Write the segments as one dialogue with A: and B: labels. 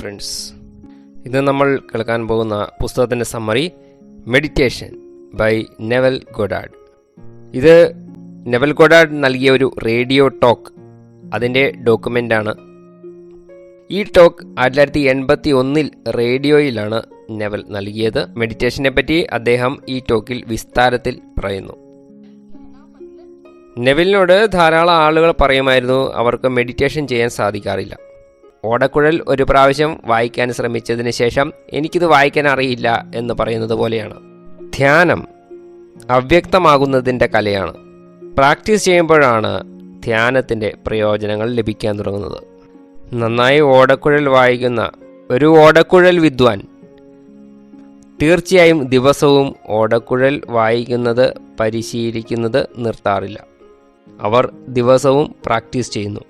A: Friends ഇന്ന് നമ്മൾ കേൾക്കാൻ പോകുന്ന പുസ്തകത്തിന്റെ summary meditation by Neville Goddard ഇത് നെവൽ ഗൊഡാഡ് നൽകിയ ഒരു റേഡിയോ ടോക്ക് അതിന്റെ ഡോക്യുമെന്റാണ് ഈ ടോക്ക് ആയിരത്തി തൊള്ളായിരത്തി എൺപത്തി ഒന്നിൽ റേഡിയോയിലാണ് നെവൽ നൽകിയത് മെഡിറ്റേഷനെ പറ്റി അദ്ദേഹം ഈ ടോക്കിൽ വിസ്താരത്തിൽ പറയുന്നു. നെവലിനോട് ധാരാളം ആളുകൾ പറയുമായിരുന്നു അവർക്ക് മെഡിറ്റേഷൻ ചെയ്യാൻ സാധിക്കാറില്ല. ഓടക്കുഴൽ ഒരു പ്രാവശ്യം വായിക്കാൻ ശ്രമിച്ചതിന് ശേഷം എനിക്കിത് വായിക്കാൻ അറിയില്ല എന്ന് പറയുന്നത് പോലെയാണ്. ധ്യാനം അവ്യക്തമാകുന്നതിന്റെ കലയാണ്. പ്രാക്ടീസ് ചെയ്യുമ്പോഴാണ് ധ്യാനത്തിന്റെ പ്രയോജനങ്ങൾ ലഭിക്കാൻ തുടങ്ങുന്നത്. നന്നായി ഓടക്കുഴൽ വായിക്കുന്ന ഒരു ഓടക്കുഴൽ വിദ്വാൻ തീർച്ചയായും ദിവസവും ഓടക്കുഴൽ വായിക്കുന്നത് പരിശീലിക്കുന്നത് നിർത്താറില്ല. അവർ ദിവസവും പ്രാക്ടീസ് ചെയ്യുന്നു.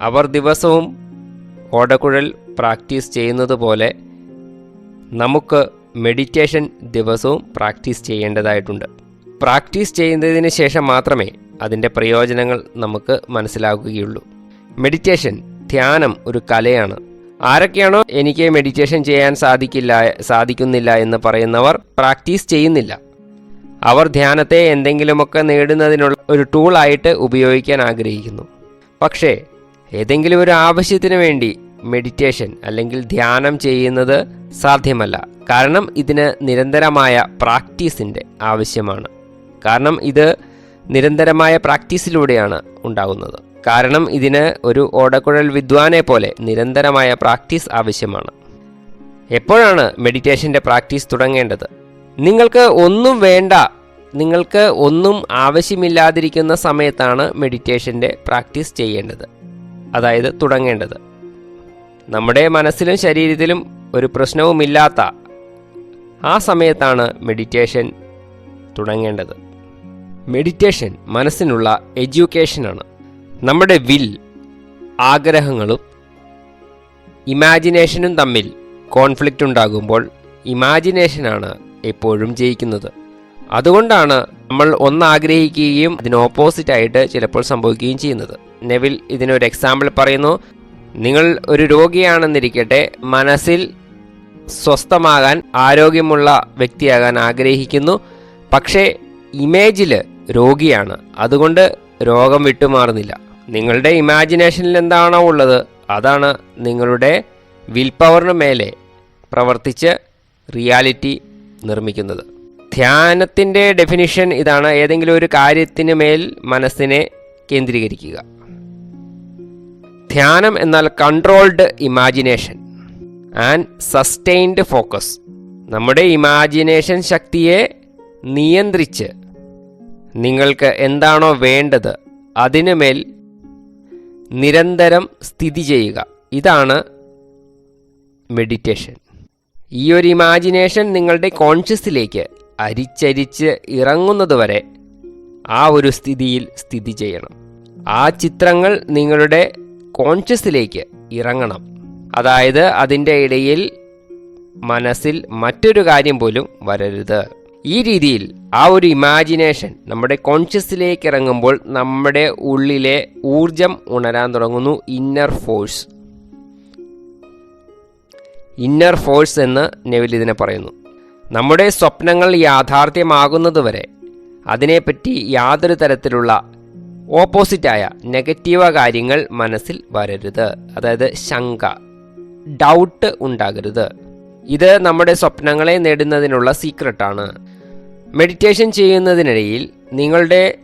A: അവർ ദിവസവും ഓടക്കുഴൽ പ്രാക്ടീസ് ചെയ്യുന്നത് പോലെ നമുക്ക് മെഡിറ്റേഷൻ ദിവസവും പ്രാക്ടീസ് ചെയ്യേണ്ടതായിട്ടുണ്ട്. പ്രാക്ടീസ് ചെയ്യുന്നതിന് ശേഷം മാത്രമേ അതിന്റെ പ്രയോജനങ്ങൾ നമുക്ക് മനസ്സിലാക്കുകയുള്ളൂ മെഡിറ്റേഷൻ ധ്യാനം ഒരു കലയാണ്. ആരൊക്കെയാണോ എനിക്ക് മെഡിറ്റേഷൻ ചെയ്യാൻ സാധിക്കില്ല സാധിക്കുന്നില്ല എന്ന് പറയുന്നവർ പ്രാക്ടീസ് ചെയ്യുന്നില്ല. അവർ ധ്യാനത്തെ എന്തെങ്കിലുമൊക്കെ നേടുന്നതിനുള്ള ഒരു ടൂളായിട്ട് ഉപയോഗിക്കാൻ ആഗ്രഹിക്കുന്നു. പക്ഷേ ഏതെങ്കിലും ഒരു ആവശ്യത്തിന് വേണ്ടി മെഡിറ്റേഷൻ അല്ലെങ്കിൽ ധ്യാനം ചെയ്യുന്നത് സാധ്യമല്ല. കാരണം ഇതിന് നിരന്തരമായ പ്രാക്ടീസിന്റെ ആവശ്യമാണ്. കാരണം ഇത് നിരന്തരമായ പ്രാക്ടീസിലൂടെയാണ് ഉണ്ടാകുന്നത്. കാരണം ഇതിന് ഒരു ഓടക്കുഴൽ വിദ്വാനെ പോലെ നിരന്തരമായ പ്രാക്ടീസ് ആവശ്യമാണ്. എപ്പോഴാണ് മെഡിറ്റേഷന്റെ പ്രാക്ടീസ് തുടങ്ങേണ്ടത്? നിങ്ങൾക്ക് ഒന്നും വേണ്ട നിങ്ങൾക്ക് ഒന്നും ആവശ്യമില്ലാതിരിക്കുന്ന സമയത്താണ് മെഡിറ്റേഷന്റെ പ്രാക്ടീസ് ചെയ്യേണ്ടത്. അതായത് തുടങ്ങേണ്ടത്. നമ്മുടെ മനസ്സിലും ശരീരത്തിലും ഒരു പ്രശ്നവുമില്ലാത്ത ആ സമയത്താണ് മെഡിറ്റേഷൻ തുടങ്ങേണ്ടത്. മെഡിറ്റേഷൻ മനസ്സിനുള്ള എഡ്യൂക്കേഷനാണ് നമ്മുടെ വിൽ ആഗ്രഹങ്ങളും ഇമാജിനേഷനും തമ്മിൽ കോൺഫ്ലിക്റ്റ് ഉണ്ടാകുമ്പോൾ ഇമാജിനേഷനാണ് എപ്പോഴും ജയിക്കുന്നത്. അതുകൊണ്ടാണ് നമ്മൾ ഒന്ന് ആഗ്രഹിക്കുകയും അതിന് ഓപ്പോസിറ്റ് ആയിട്ട് ചിലപ്പോൾ സംഭവിക്കുകയും ചെയ്യുന്നത്. നെവിൽ ഇതിനൊരു എക്സാമ്പിൾ പറയുന്നു. നിങ്ങൾ ഒരു രോഗിയാണെന്നിരിക്കട്ടെ മനസ്സിൽ സ്വസ്ഥമാകാൻ ആരോഗ്യമുള്ള വ്യക്തിയാകാൻ ആഗ്രഹിക്കുന്നു. പക്ഷേ ഇമേജിൽ രോഗിയാണ്. അതുകൊണ്ട് രോഗം വിട്ടുമാറുന്നില്ല. നിങ്ങളുടെ ഇമാജിനേഷനിൽ എന്താണോ ഉള്ളത് അതാണ് നിങ്ങളുടെ വിൽ പവറിന് മേലെ പ്രവർത്തിച്ച് റിയാലിറ്റി നിർമ്മിക്കുന്നത്. ധ്യാനത്തിന്റെ ഡെഫിനിഷൻ ഇതാണ്. ഏതെങ്കിലും ഒരു കാര്യത്തിന് മേൽ മനസ്സിനെ കേന്ദ്രീകരിക്കുക. ധ്യാനം എന്നാൽ controlled imagination and sustained focus നമ്മുടെ ഇമാജിനേഷൻ ശക്തിയെ നിയന്ത്രിച്ച് നിങ്ങൾക്ക് എന്താണോ വേണ്ടത് അതിനുമേൽ നിരന്തരം സ്ഥിതി ചെയ്യുക. ഇതാണ് മെഡിറ്റേഷൻ ഈ ഒരു ഇമാജിനേഷൻ നിങ്ങളുടെ കോൺഷ്യസിലേക്ക് അരിച്ചരിച്ച് ഇറങ്ങുന്നതുവരെ ആ ഒരു സ്ഥിതിയിൽ സ്ഥിതി ചെയ്യണം. ആ ചിത്രങ്ങൾ നിങ്ങളുടെ കോൺഷ്യസിലേക്ക് ഇറങ്ങണം. അതായത് അതിന്റെ ഇടയിൽ മനസ്സിൽ മറ്റൊരു കാര്യം പോലും വരരുത്. ഈ രീതിയിൽ ആ ഒരു ഇമാജിനേഷൻ നമ്മുടെ കോൺഷ്യസിലേക്ക് ഇറങ്ങുമ്പോൾ നമ്മുടെ ഉള്ളിലെ ഊർജം ഉണരാൻ തുടങ്ങുന്നു. ഇന്നർ ഫോഴ്സ് ഇന്നർ ഫോഴ്സ് എന്ന് നെവിൽ ഇതിനെ പറയുന്നു. നമ്മുടെ സ്വപ്നങ്ങൾ യാഥാർത്ഥ്യമാകുന്നതുവരെ അതിനെപ്പറ്റി യാതൊരു തരത്തിലുള്ള ഓപ്പോസിറ്റായ നെഗറ്റീവ കാര്യങ്ങൾ മനസ്സിൽ വരരുത്. അതായത് ശങ്ക ഡൗട്ട് ഉണ്ടാകരുത്. ഇത് നമ്മുടെ സ്വപ്നങ്ങളെ നേടുന്നതിനുള്ള സീക്രട്ടാണ് മെഡിറ്റേഷൻ ചെയ്യുന്നതിനിടയിൽ നിങ്ങളുടെ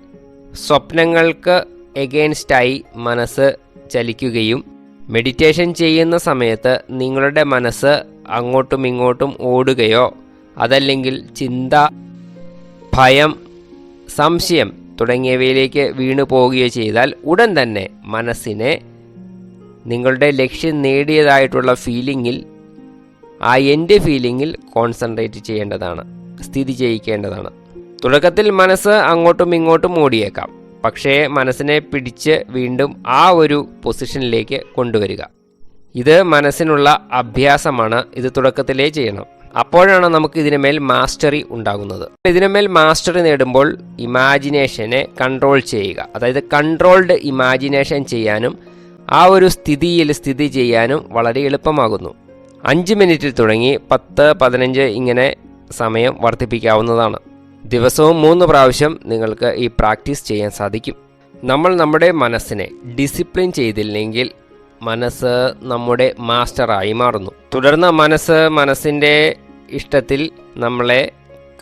A: സ്വപ്നങ്ങൾക്ക് എഗെയിൻസ്റ്റായി മനസ്സ് ചലിക്കുകയും മെഡിറ്റേഷൻ ചെയ്യുന്ന സമയത്ത് നിങ്ങളുടെ മനസ്സ് അങ്ങോട്ടും ഇങ്ങോട്ടും ഓടുകയോ അതല്ലെങ്കിൽ ചിന്ത ഭയം സംശയം തുടങ്ങിയവയിലേക്ക് വീണു പോവുകയോ ചെയ്താൽ ഉടൻ തന്നെ മനസ്സിനെ നിങ്ങളുടെ ലക്ഷ്യം നേടിയതായിട്ടുള്ള ഫീലിങ്ങിൽ ആ എന്റെ ഫീലിങ്ങിൽ കോൺസെൻട്രേറ്റ് ചെയ്യേണ്ടതാണ് സ്ഥിതി ചെയ്യിക്കേണ്ടതാണ്. തുടക്കത്തിൽ മനസ്സ് അങ്ങോട്ടും ഇങ്ങോട്ടും ഓടിയേക്കാം പക്ഷേ മനസ്സിനെ പിടിച്ച് വീണ്ടും ആ ഒരു പൊസിഷനിലേക്ക് കൊണ്ടുവരിക. ഇത് മനസ്സിനുള്ള അഭ്യാസമാണ്. ഇത് തുടക്കത്തിലേ ചെയ്യണം. അപ്പോഴാണ് നമുക്ക് ഇതിനുമേൽ മാസ്റ്ററി ഉണ്ടാകുന്നത്. ഇതിനുമേൽ മാസ്റ്ററി നേടുമ്പോൾ ഇമാജിനേഷനെ കൺട്രോൾ ചെയ്യുക. അതായത് കൺട്രോൾഡ് ഇമാജിനേഷൻ ചെയ്യാനും ആ ഒരു സ്ഥിതിയിൽ സ്ഥിതി ചെയ്യാനും വളരെ എളുപ്പമാകുന്നു. അഞ്ച് മിനിറ്റിൽ തുടങ്ങി പത്ത് പതിനഞ്ച് ഇങ്ങനെ സമയം വർദ്ധിപ്പിക്കാവുന്നതാണ്. ദിവസവും മൂന്ന് പ്രാവശ്യം നിങ്ങൾക്ക് ഈ പ്രാക്ടീസ് ചെയ്യാൻ സാധിക്കും. നമ്മൾ നമ്മുടെ മനസ്സിനെ ഡിസിപ്ലിൻ ചെയ്തില്ലെങ്കിൽ മനസ്സ് നമ്മുടെ മാസ്റ്ററായി മാറുന്നു. തുടർന്ന് മനസ്സ് മനസ്സിന്റെ ഇഷ്ടത്തിൽ നമ്മളെ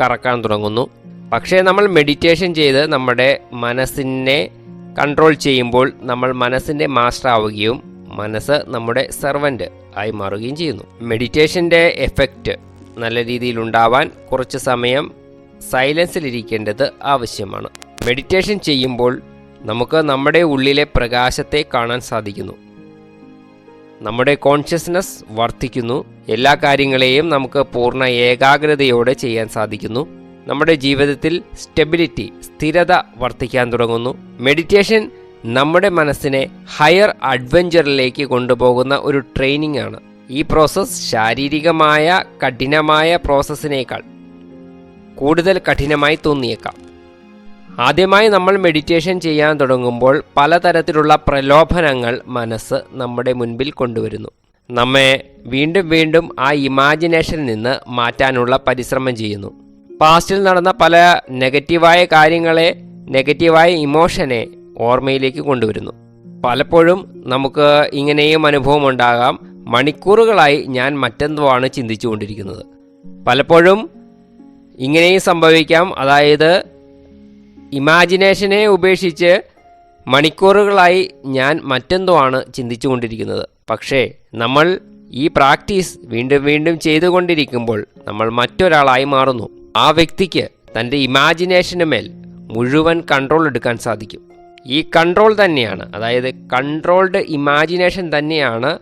A: കറക്കാൻ തുടങ്ങുന്നു. പക്ഷേ നമ്മൾ മെഡിറ്റേഷൻ ചെയ്ത് നമ്മുടെ മനസ്സിനെ കൺട്രോൾ ചെയ്യുമ്പോൾ നമ്മൾ മനസ്സിന്റെ മാസ്റ്റർ ആവുകയും മനസ്സ് നമ്മുടെ സെർവന്റ് ആയി മാറുകയും ചെയ്യുന്നു. മെഡിറ്റേഷന്റെ എഫക്റ്റ് നല്ല രീതിയിൽ ഉണ്ടാവാൻ കുറച്ച് സമയം സൈലൻസിലിരിക്കേണ്ടത് ആവശ്യമാണ്. മെഡിറ്റേഷൻ ചെയ്യുമ്പോൾ നമുക്ക് നമ്മുടെ ഉള്ളിലെ പ്രകാശത്തെ കാണാൻ സാധിക്കുന്നു. നമ്മുടെ കോൺഷ്യസ്നസ് വർദ്ധിക്കുന്നു. എല്ലാ കാര്യങ്ങളെയും നമുക്ക് പൂർണ ഏകാഗ്രതയോടെ ചെയ്യാൻ സാധിക്കുന്നു. നമ്മുടെ ജീവിതത്തിൽ സ്റ്റെബിലിറ്റി സ്ഥിരത വർദ്ധിക്കാൻ തുടങ്ങുന്നു. മെഡിറ്റേഷൻ നമ്മുടെ മനസ്സിനെ ഹയർ അഡ്വഞ്ചറിലേക്ക് കൊണ്ടുപോകുന്ന ഒരു ട്രെയിനിങ് ആണ്. ഈ പ്രോസസ്സ് ശാരീരികമായ കഠിനമായ പ്രോസസ്സിനേക്കാൾ കൂടുതൽ കഠിനമായി തോന്നിയേക്കാം. ആദ്യമായി നമ്മൾ മെഡിറ്റേഷൻ ചെയ്യാൻ തുടങ്ങുമ്പോൾ പലതരത്തിലുള്ള പ്രലോഭനങ്ങൾ മനസ്സ് നമ്മുടെ മുൻപിൽ കൊണ്ടുവരുന്നു. നമ്മെ വീണ്ടും വീണ്ടും ആ ഇമാജിനേഷനിൽ നിന്ന് മാറ്റാനുള്ള പരിശ്രമം ചെയ്യുന്നു. പാസ്റ്റിൽ നടന്ന പല നെഗറ്റീവായ കാര്യങ്ങളെ നെഗറ്റീവായ ഇമോഷനെ ഓർമ്മയിലേക്ക് കൊണ്ടുവരുന്നു. പലപ്പോഴും നമുക്ക് ഇങ്ങനെയും അനുഭവം ഉണ്ടാകാം. മണിക്കൂറുകളായി ഞാൻ മറ്റെന്തോ ആണ് ചിന്തിച്ചുകൊണ്ടിരിക്കുന്നത്? പലപ്പോഴും ഇങ്ങനെയും സംഭവിക്കാം. അതായത് ഇമാജിനേഷനെ ഉപേക്ഷിച്ച് മണിക്കൂറുകളായി ഞാൻ മറ്റെന്തോ ആണ് ചിന്തിച്ചുകൊണ്ടിരിക്കുന്നത്. പക്ഷേ നമ്മൾ ഈ പ്രാക്ടീസ് വീണ്ടും വീണ്ടും ചെയ്തുകൊണ്ടിരിക്കുമ്പോൾ നമ്മൾ മറ്റൊരാളായി മാറുന്നു. ആ വ്യക്തിക്ക് തന്റെ ഇമാജിനേഷന് മേൽ മുഴുവൻ കൺട്രോൾ എടുക്കാൻ സാധിക്കും. ഈ കൺട്രോൾ തന്നെയാണ് അതായത് കൺട്രോൾഡ് ഇമാജിനേഷൻ തന്നെയാണ്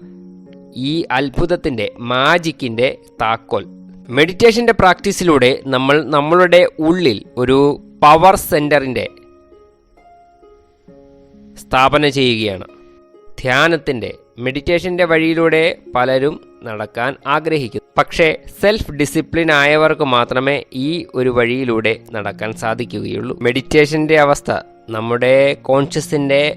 A: ഈ അത്ഭുതത്തിന്റെ മാജിക്കിന്റെ താക്കോൽ. മെഡിറ്റേഷന്റെ പ്രാക്ടീസിലൂടെ നമ്മൾ നമ്മളുടെ ഉള്ളിൽ ഒരു പവർ സെന്ററിന്റെ സ്ഥാപന ചെയ്യുകയാണ്. ധ്യാനത്തിന്റെ മെഡിറ്റേഷന്റെ വഴിയിലൂടെ പലരും നടക്കാൻ ആഗ്രഹിക്കുന്നു. പക്ഷേ സെൽഫ് ഡിസിപ്ലിൻ ആയവർക്ക് മാത്രമേ ഈ ഒരു വഴിയിലൂടെ നടക്കാൻ സാധിക്കുകയുള്ളൂ. മെഡിറ്റേഷന്റെ അവസ്ഥ നമ്മുടെ കോൺഷ്യസിന്റെ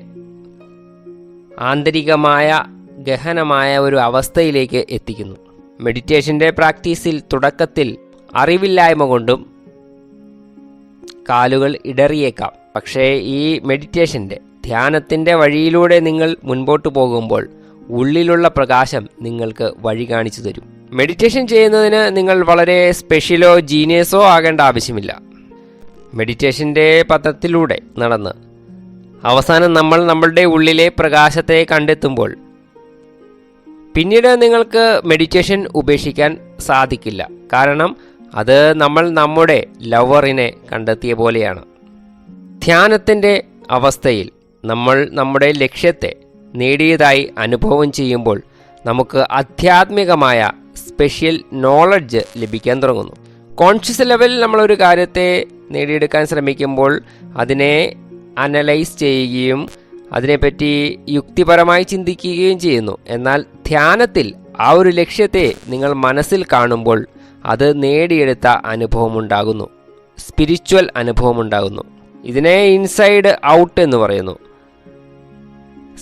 A: ആന്തരികമായ ഗഹനമായ ഒരു അവസ്ഥയിലേക്ക് എത്തിക്കുന്നു. മെഡിറ്റേഷന്റെ പ്രാക്ടീസിൽ തുടക്കത്തിൽ അറിവില്ലായ്മ കൊണ്ടും കാലുകൾ ഇടറിയേക്കാം. പക്ഷേ ഈ മെഡിറ്റേഷന്റെ ധ്യാനത്തിന്റെ വഴിയിലൂടെ നിങ്ങൾ മുൻപോട്ട് പോകുമ്പോൾ ഉള്ളിലുള്ള പ്രകാശം നിങ്ങൾക്ക് വഴി കാണിച്ചു തരും. മെഡിറ്റേഷൻ ചെയ്യുന്നതിന് നിങ്ങൾ വളരെ സ്പെഷ്യലോ ജീനിയസോ ആകേണ്ട ആവശ്യമില്ല. മെഡിറ്റേഷന്റെ പദത്തിലൂടെ നടന്ന് അവസാനം നമ്മൾ നമ്മളുടെ ഉള്ളിലെ പ്രകാശത്തെ കണ്ടെത്തുമ്പോൾ പിന്നീട് നിങ്ങൾക്ക് മെഡിറ്റേഷൻ ഉപേക്ഷിക്കാൻ സാധിക്കില്ല. കാരണം അത് നമ്മൾ നമ്മുടെ ലവറിനെ കണ്ടെത്തിയ പോലെയാണ്. ധ്യാനത്തിന്റെ അവസ്ഥയിൽ നമ്മൾ നമ്മുടെ ലക്ഷ്യത്തെ നേടിയതായി അനുഭവം ചെയ്യുമ്പോൾ നമുക്ക് ആധ്യാത്മികമായ സ്പെഷ്യൽ നോളജ് ലഭിക്കാൻ തുടങ്ങുന്നു. കോൺഷ്യസ് ലെവലിൽ നമ്മളൊരു കാര്യത്തെ നേടിയെടുക്കാൻ ശ്രമിക്കുമ്പോൾ അതിനെ അനലൈസ് ചെയ്യുകയും അതിനെപ്പറ്റി യുക്തിപരമായി ചിന്തിക്കുകയും ചെയ്യുന്നു. എന്നാൽ ധ്യാനത്തിൽ ആ ഒരു ലക്ഷ്യത്തെ നിങ്ങൾ മനസ്സിൽ കാണുമ്പോൾ അത് നേടിയെടുത്ത അനുഭവമുണ്ടാകുന്നു. സ്പിരിച്വൽ അനുഭവമുണ്ടാകുന്നു. ഇതിനെ ഇൻസൈഡ് ഔട്ട് എന്ന് പറയുന്നു.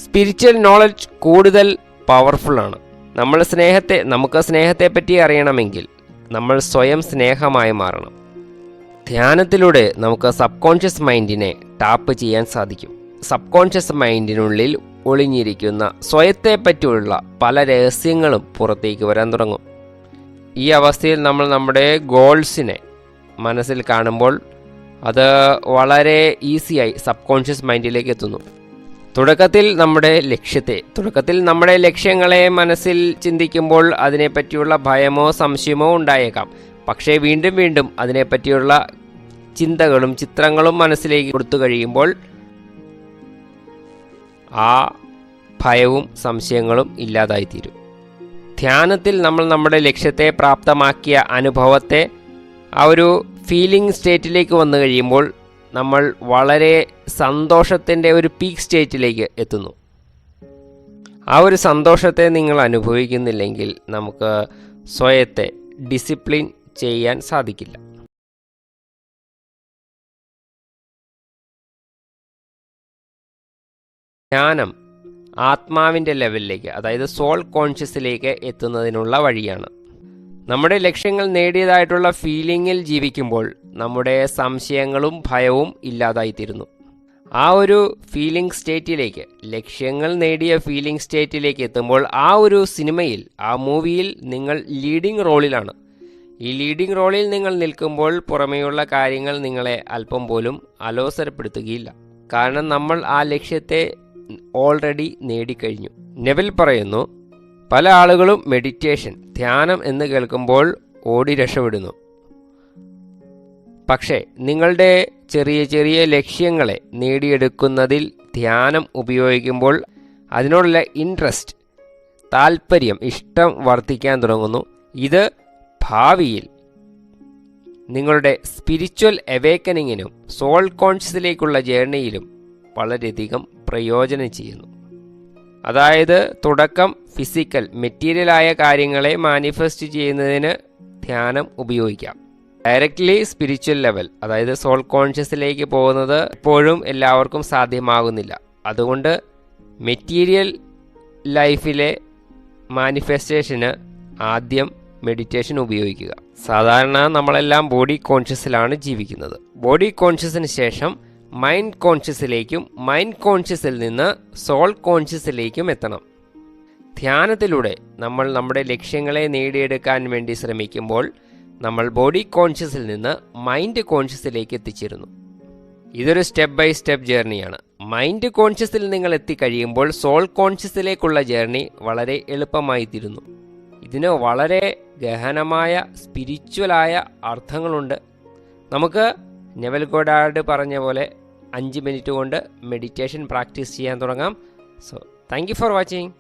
A: സ്പിരിച്വൽ നോളജ് കൂടുതൽ പവർഫുള്ളാണ് നമ്മൾ സ്നേഹത്തെ നമുക്ക് സ്നേഹത്തെ പറ്റി അറിയണമെങ്കിൽ നമ്മൾ സ്വയം സ്നേഹമായി മാറണം. ധ്യാനത്തിലൂടെ നമുക്ക് സബ് കോൺഷ്യസ് മൈൻഡിനെ ടാപ്പ് ചെയ്യാൻ സാധിക്കും. സബ് കോൺഷ്യസ് മൈൻഡിനുള്ളിൽ ഒളിഞ്ഞിരിക്കുന്ന സ്വയത്തെ പറ്റിയുള്ള പല രഹസ്യങ്ങളും പുറത്തേക്ക് വരാൻ തുടങ്ങും. ഈ അവസ്ഥയിൽ നമ്മൾ നമ്മുടെ ഗോൾസിനെ മനസ്സിൽ കാണുമ്പോൾ അത് വളരെ ഈസിയായി സബ് കോൺഷ്യസ് മൈൻഡിലേക്ക് എത്തുന്നു. തുടക്കത്തിൽ നമ്മുടെ ലക്ഷ്യത്തെ തുടക്കത്തിൽ നമ്മുടെ ലക്ഷ്യങ്ങളെ മനസ്സിൽ ചിന്തിക്കുമ്പോൾ അതിനെപ്പറ്റിയുള്ള ഭയമോ സംശയമോ ഉണ്ടായേക്കാം. പക്ഷേ വീണ്ടും വീണ്ടും അതിനെപ്പറ്റിയുള്ള ചിന്തകളും ചിത്രങ്ങളും മനസ്സിലേക്ക് കൊടുത്തു കഴിയുമ്പോൾ ആ ഭയവും സംശയങ്ങളും ഇല്ലാതായിത്തീരും. ധ്യാനത്തിൽ നമ്മൾ നമ്മുടെ ലക്ഷ്യത്തെ പ്രാപ്തമാക്കിയ അനുഭവത്തെ ആ ഒരു ഫീലിംഗ് സ്റ്റേറ്റിലേക്ക് വന്നു കഴിയുമ്പോൾ നമ്മൾ വളരെ സന്തോഷത്തിന്റെ ഒരു പീക്ക് സ്റ്റേറ്റിലേക്ക് എത്തുന്നു. ആ ഒരു സന്തോഷത്തെ നിങ്ങൾ അനുഭവിക്കുന്നില്ലെങ്കിൽ നമുക്ക് സ്വയത്തെ ഡിസിപ്ലിൻ ചെയ്യാൻ സാധിക്കില്ല. ധ്യാനം ആത്മാവിന്റെ ലെവലിലേക്ക് അതായത് സോൾ കോൺഷ്യസിലേക്ക് എത്തുന്നതിനുള്ള വഴിയാണ്. നമ്മുടെ ലക്ഷ്യങ്ങൾ നേടിയതായിട്ടുള്ള ഫീലിങ്ങിൽ ജീവിക്കുമ്പോൾ നമ്മുടെ സംശയങ്ങളും ഭയവും ഇല്ലാതായിത്തീരുന്നു. ആ ഒരു ഫീലിംഗ് സ്റ്റേറ്റിലേക്ക് ലക്ഷ്യങ്ങൾ നേടിയ ഫീലിംഗ് സ്റ്റേറ്റിലേക്ക് എത്തുമ്പോൾ ആ ഒരു സിനിമയിൽ ആ മൂവിയിൽ നിങ്ങൾ ലീഡിംഗ് റോളിലാണ്. ഈ ലീഡിംഗ് റോളിൽ നിങ്ങൾ നിൽക്കുമ്പോൾ പുറമേയുള്ള കാര്യങ്ങൾ നിങ്ങളെ അല്പം പോലും അലോസരപ്പെടുത്തുകയില്ല. കാരണം നമ്മൾ ആ ലക്ഷ്യത്തെ ഓൾറെഡി നേടിക്കഴിഞ്ഞു. നെവിൽ പറയുന്നു പല ആളുകളും മെഡിറ്റേഷൻ ധ്യാനം എന്ന് കേൾക്കുമ്പോൾ ഓടി രക്ഷപ്പെടുന്നു. പക്ഷേ നിങ്ങളുടെ ചെറിയ ചെറിയ ലക്ഷ്യങ്ങളെ നേടിയെടുക്കുന്നതിൽ ധ്യാനം ഉപയോഗിക്കുമ്പോൾ അതിനോടുള്ള ഇൻട്രസ്റ്റ് താല്പര്യം ഇഷ്ടം വർദ്ധിക്കാൻ തുടങ്ങുന്നു. ഇത് ഭാവിയിൽ നിങ്ങളുടെ സ്പിരിച്വൽ അവേക്കനിങ്ങിനും സോൾ കോൺഷ്യസിലേക്കുള്ള ജേർണിയിലും വളരെയധികം പ്രയോജനം ചെയ്യുന്നു. അതായത് തുടക്കം ഫിസിക്കൽ മെറ്റീരിയലായ കാര്യങ്ങളെ മാനിഫെസ്റ്റ് ചെയ്യുന്നതിന് ധ്യാനം ഉപയോഗിക്കാം. ഡയറക്റ്റ്ലി സ്പിരിച്വൽ ലെവൽ അതായത് സോൾ കോൺഷ്യസിലേക്ക് പോകുന്നത് എപ്പോഴും എല്ലാവർക്കും സാധ്യമാകുന്നില്ല. അതുകൊണ്ട് മെറ്റീരിയൽ ലൈഫിലെ മാനിഫെസ്റ്റേഷന് ആദ്യം മെഡിറ്റേഷൻ ഉപയോഗിക്കുക. സാധാരണ നമ്മളെല്ലാം ബോഡി കോൺഷ്യസിലാണ് ജീവിക്കുന്നത്. ബോഡി കോൺഷ്യസിന് ശേഷം മൈൻഡ് കോൺഷ്യസിലേക്കും മൈൻഡ് കോൺഷ്യസിൽ നിന്ന് സോൾ കോൺഷ്യസിലേക്കും എത്തണം. ധ്യാനത്തിലൂടെ നമ്മൾ നമ്മുടെ ലക്ഷ്യങ്ങളെ നേടിയെടുക്കാൻ വേണ്ടി ശ്രമിക്കുമ്പോൾ നമ്മൾ ബോഡി കോൺഷ്യസിൽ നിന്ന് മൈൻഡ് കോൺഷ്യസിലേക്ക് എത്തിച്ചിരുന്നു. ഇതൊരു സ്റ്റെപ്പ് ബൈ സ്റ്റെപ്പ് ജേർണിയാണ് മൈൻഡ് കോൺഷ്യസിൽ നിങ്ങൾ എത്തിക്കഴിയുമ്പോൾ സോൾ കോൺഷ്യസിലേക്കുള്ള ജേർണി വളരെ എളുപ്പമായി തീരുന്നു. ഇതിന് വളരെ ഗഹനമായ സ്പിരിച്വലായ അർത്ഥങ്ങളുണ്ട്. നമുക്ക് നെവൽ ഗോഡാർഡ് പറഞ്ഞ പോലെ അഞ്ച് മിനിറ്റ് കൊണ്ട് മെഡിറ്റേഷൻ പ്രാക്ടീസ് ചെയ്യാൻ തുടങ്ങാം. So thank for watching